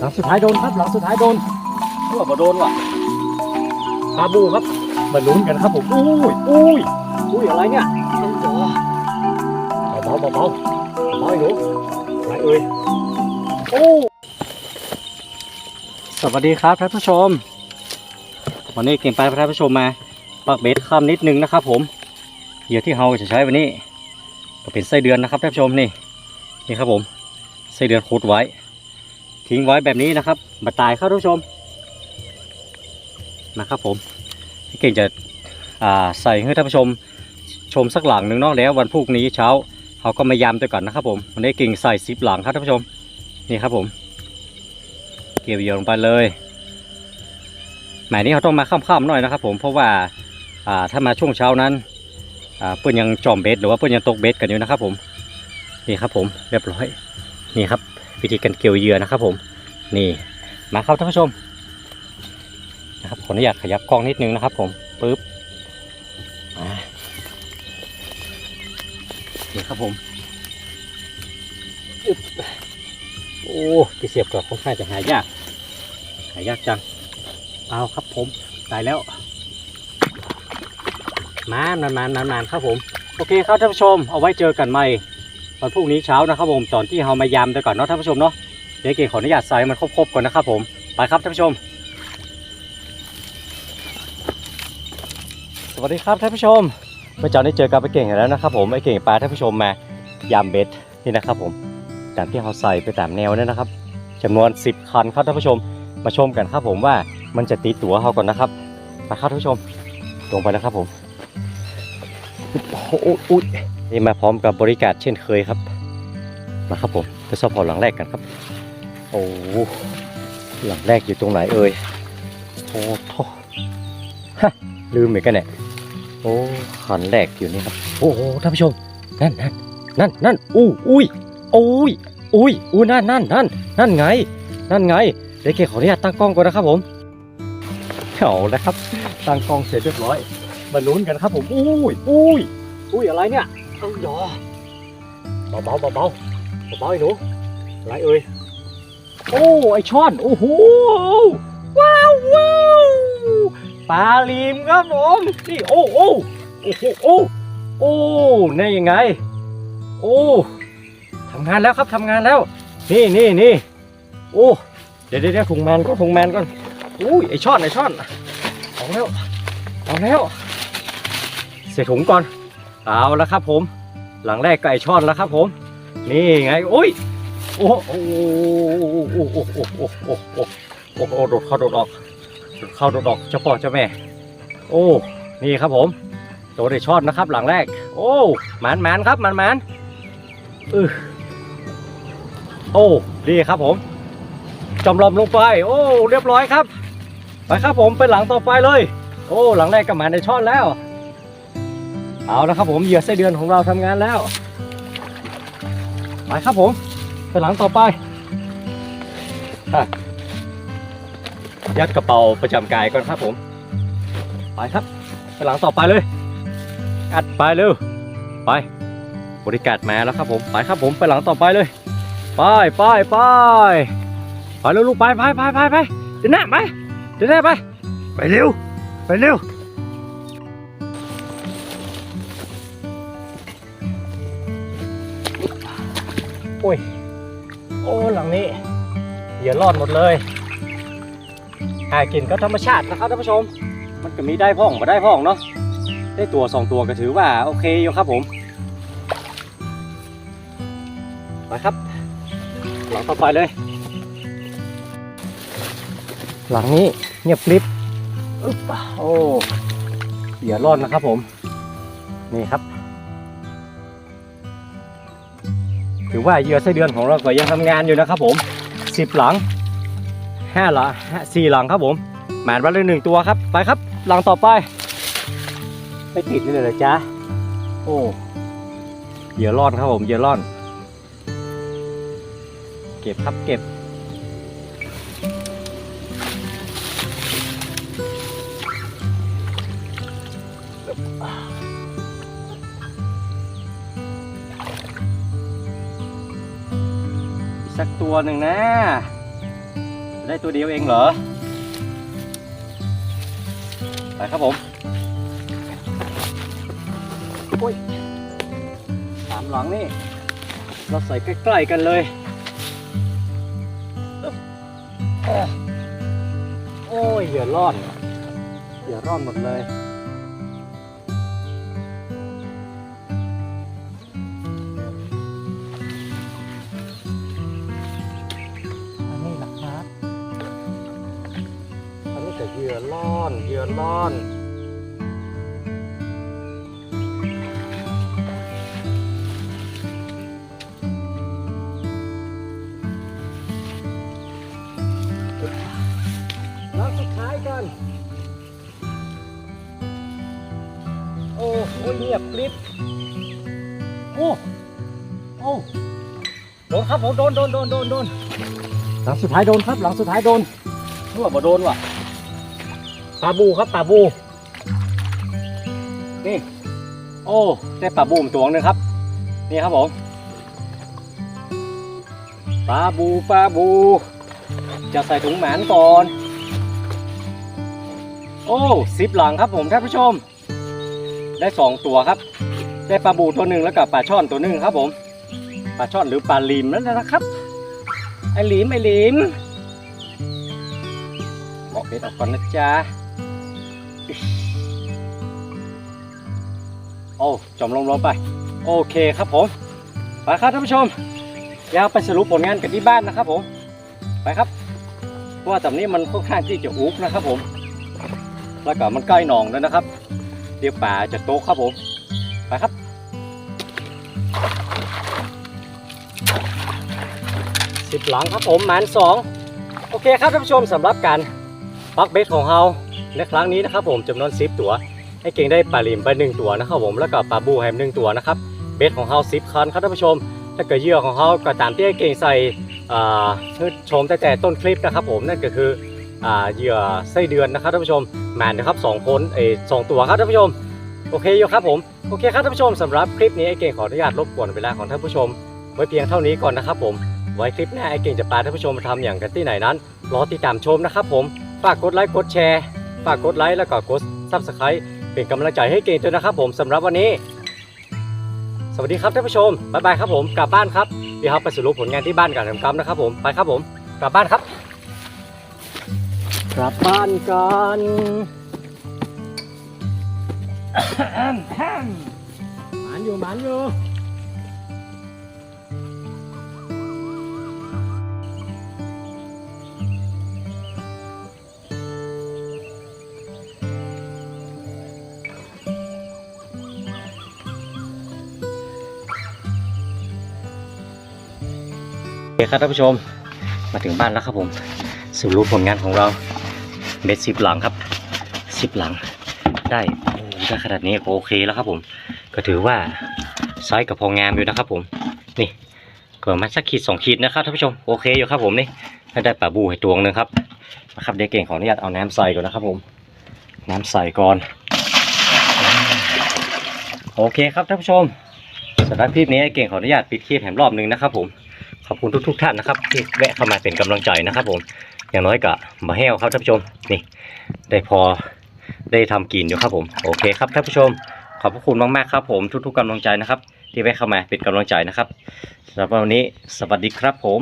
หลังสุดท้ายโดนครับหลังสุดท้ายโดนเพื่อมาโดนว่ะคาบูครับมาลุ้นกันครับผมอุ้ยอุ้ยอุ้ยอะไรเนี่ยต้องจอเบาๆเบาๆเบาๆไอ้หนูอะไรเอ่ยโอ้สวัสดีครับท่านผู้ชม วันนี้เก่งไปพาท่านผู้ชมมาปักเบ็ดคำนิดนึงนะครับ ผมเหยื่อที่เราจะใช้วันนี้ ก็เป็นไส้เดือนนะครับท่านผู้ชมนี่นี่ครับผมไส้เดือนขุดไว้ ทิ้งไว้แบบนี้นะครับมาตายครับท่านผู้ชมนะครับผมพี่เก่งจะใส่ให้ท่านผู้ชมชมสักหลังหนึ่งนาะแล้ววันพรุ่งนี้เช้าเขาก็มายำด้วยกันนะครับผมวันนี้เก่งใส่ซิปหลังครับท่านผู้ชมนี่ครับผมเกี่ยวเหยื่อลงไปเลยหมายนี้เขาต้องมาค่ำๆหน่อยนะครับผมเพราะว่าถ้ามาช่วงเช้านั้นเพื่อนยังจอมเบสหรือว่าเพื่อนยังตกเบสกันอยู่นะครับผมนี่ครับผมเรียบร้อยนี่ครับ วิธีการเกี่ยวเหยื่อนะครับ ผมนี่มาครับท่านผู้ชมนะครับขออนุญาตขยับกล้องนิดนึงนะครับ ผมปึ๊บนี่ครับผมโอ้ที่เสียบกับค่อนข้างจะหายากหายากจังเอาครับผมตายแล้วมานานๆนานๆครับผม โอเคครับท่านผู้ชมเอาไว้เจอกันใหม่ วันพรุ่งนี้เช้านะครับผมตอนที่เรามายำไปก่อนเนาะท่านผู้ชมเนาะเดี๋ยวเก่งขออนุญาตใส่มันครบๆก่อนนะครับผมไปครับท่านผู้ชม สวัสดีครับท่านผู้ชมเมื่อเช้าได้เจอกับไอ้เก่งแล้วนะครับผมไอ้เก่งปลาท่านผู้ชมมายำเบ็ดนี่นะครับผมตามที่เราใส่ไปตามแนวนั่นนะครับจำนวน 10 คันครับท่านผู้ชมมาชมกันครับผมว่ามันจะตีตัวเขาก่อนนะครับไปครับท่านผู้ชมลงไปแล้วครับผมโอ้โหอุ๊ย นี่มาพร้อมกับบริการเช่นเคยครับ มาครับผมไปสอบพอหลังแรกกันครับ โอ้หหลังแรกอยู่ตรงไหนเอ่ยโอ้โหฮะลืมเหมือนกันเนี่ยโอ้ขันแรกอยู่นี่ครับ โอ้โหท่านผู้ชม นั่นนั่นนั่นนั่นอู้อุ้ยอุ้ยอุ้ยอู้นั่นนั่นนั่นนั่นไง นั่นไงเดี๋ยวเกขออนุญาตตั้งกล้องก่อนนะครับผมเอาละครับตั้งกล้องเสร็จเรียบร้อยมาลุ้นกันครับผมอุ้ยอุ้ยอุ้ยอะไรเนี่ย เอ้ยอเบาเบาเบาเบาเบาไอ้หนูไรเอ่ยโอ้ไอช่อนโอ้โหว้าวว้าวปลาลีมครับผมนี่โอ้โอ้โอ้โหโอ้โอ้นี่ยังไง โอ้ทำงานแล้วครับทำงานแล้ว นี่นี่นี่โอ้เดี๋ยวเดี๋ยวเดี๋ยวถุงแมนก็ถุงแมนก่อนอุ้ยไอช่อนไอช่อนเอาแล้วเอาแล้วเสียถุงก่อน เอาแล้วครับผม หลังแรกไก่ช่อนแล้วครับผม นี่ไงโอ้ยโอ้โหโอ้โหโอ้โหโอ้โหโอ้โหโอ้โหโอ้โหโดดเข้าโดดออกโดดเข้าโดดออกเจ้าพ่อเจ้าแม่ โอ้นี่ครับผมตัวได้ช่อนนะครับ หลังแรก โอ้หมานหมานครับหมานหมานเออโอ้ดีครับผมจำลอมลงไป โอ้ เรียบร้อยครับ ไปครับผมไปหลังต่อไปเลย โอ้ หลังแรกก็หมานได้ช่อนแล้ว เอาละครับผมเหยื่อไส้เดือนของเราทำงานแล้วไปครับผมไปหลังต่อไปยัดกระเป๋าประจำกายก่อนครับผม ไปครับไปหลังต่อไปเลยอัดไปเร็วไปบริการมาแล้วครับผมไปครับผมไปหลังต่อไปเลยไปไปไปไปเร็วลูกไปไปไปไปไปเดินหน้าไปเดินหน้าไปไปเร็วไปเร็ว โอ้ย โอ้หลังนี้เหยื่อรอดหมดเลยหากินก็ธรรมชาตินะครับท่านผู้ชม มันก็มีได้พ่องมาได้พ่องเนาะ ได้ตัวสองตัวก็ถือว่าโอเคอยู่ครับผมไปครับ หลังต่อไปเลย หลังนี้เงียบกริบอึ๊บโอ้เหยื่อรอดนะครับผม นี่ครับ ถือว่าเหยื่อไส้เดือนของเราก็ยังทำงานอยู่นะครับผมสิบหลังห้าหลังสี่หลังครับผมหมานวันละหนึ่งตัวครับ ไปครับ หลังต่อไปไม่ติดเลยเหรอจ๊ะโอ้เหยื่อร่อนครับผมเหยื่อร่อน เก็บครับเก็บ สักตัวหนึ่งนะ ได้ตัวเดียวเองเหรอ ไปครับผมโอ้ยสามหลังนี่ เราใส่ใกล้ๆกันเลยโอ้ยเหยื่อรอดเหยื่อรอดหมดเลย อนเหยื่อล่อนแล้วสุดท้ายกัน โอ้โหเงียบกริบโอ้ โอ้โดนครับผมโดนโดนโดนโดนโดนหลังสุดท้ายโดนครับ หลังสุดท้ายโดนนึกว่าบ่โดนว่ะ ปลาบูครับปลาบู นี่ โอ้ ได้ปลาบูมตัวหนึงครับ นี่ครับผมปลาบูปลาบู จะใส่ถุงหมานก่อน โอ้สิบหลังครับผมท่านผู้ชม ได้สองตัวครับ ได้ปลาบูตัวหนึ่งแล้วกับปลาช่อนตัวหนึ่งครับผม ปลาช่อนหรือปลาลิมนั่นนะครับ ไอลิมไอลิมบอกเบ็ดออกก่อนนะจ๊ะ โอ้จมลงลงไป โอเคครับผมไปครับท่านผู้ชมอยาวไปสรุปผลงานกันที่บ้านนะครับผมไปครับเพราะว่าตำนี้มันค่อนข้างที่จะอุกนะครับผม แล้วก็มันใกล้หนองแล้วนะครับ เดี๋ยวป่าจะโตครับผมไปครับสิบหลังครับผมหมานสองโอเคครับท่านผู้ชมสำหรับการ ปักเบสของเราในครั้งนี้นะครับผมจำนวนสิบตัวให้เก่งได้ปลาลิมไปหนึ่งตัวนะครับผมแล้วก็ปลาบูแฮมหนึ่งตัวนะครับเบสของเราสิบคันครับท่านผู้ชมถ้าเกิดเหยื่อของเขาก็ตามที่ให้เก่งใส่ชมแต่แต่ต้นคลิปนะครับ ผมนั่นก็คืออเหยื่อไส้เดือนนะครับท่านผู้ชมแมนนะครับสองคนเออสองตัวครับท่านผู้ชมโอเคอยู่ครับผมโอเคครับท่านผู้ชมสำหรับคลิปนี้ไอ้เก่งขออนุญาตรบกวนเวลาของท่านผู้ชม ไว้เพียงเท่านี้ก่อนนะครับผมไว้คลิปหน้าไอ้เก่งจะพาท่านผู้ชมมาทำอย่างกันที่ไหนนั้นรอติดตามชมนะครับผม ฝากกดไลค์กดแชร์ ฝากกดไลค์แล้วก็กดซับสไครต์เป็นกำลังใจให้เก่งด้วยนะครับ ผมสำหรับวันนี้ สวัสดีครับท่านผู้ชมบ๊ายบายครับผมกลับบ้านครับเดี๋ยวเราไปสรุปผลงานที่บ้านกันทำกรรมนะครับ ผมไปครับผมกลับบ้านครับ กลับบ้านกันหมานอยู่หมานอยู่ คครับท่านผู้ชมมาถึงบ้านแล้วครับผมสรุปผลงานของเราเบ็ดสิบหลังครับสิบหลังได้ได้ขนาดนี้ก็โอเคแล้วครับผม ก็ถือว่าไซส์กับพองามอยู่นะครับผมนี่เก็ประมาสักขีดสองขีดนะครับท่านผู้ชมโอเคอยู่ครับผมนี่ได้ปลาบูให้ตวงหนึ่งครับนะครับเด็กเก่งขออนุญาตเอาน้ำใส่ก่อนนะครับผม น้ำใส่ก่อนโอเคครับท่านผู้ชมสำหรับคลิปนี้เก่งขออนุญาตปิดคลิปแถมรอบหนึ่งนะครับผม ขอบคุณทุกๆท่านนะครับ ที่แวะเข้ามาเป็นกำลังใจนะครับ ผมอย่างน้อยก็มาแห้วครับท่านผู้ชมนี่ได้พอได้ทำกินอยู่ครับผมโอเคครับท่านผู้ชม ขอบพระคุณมากๆครับ ผมทุกๆกำลังใจนะครับ ที่แวะเข้ามาเป็นกำลังใจนะครับสำหรับวันนี้สวัสดีครับผม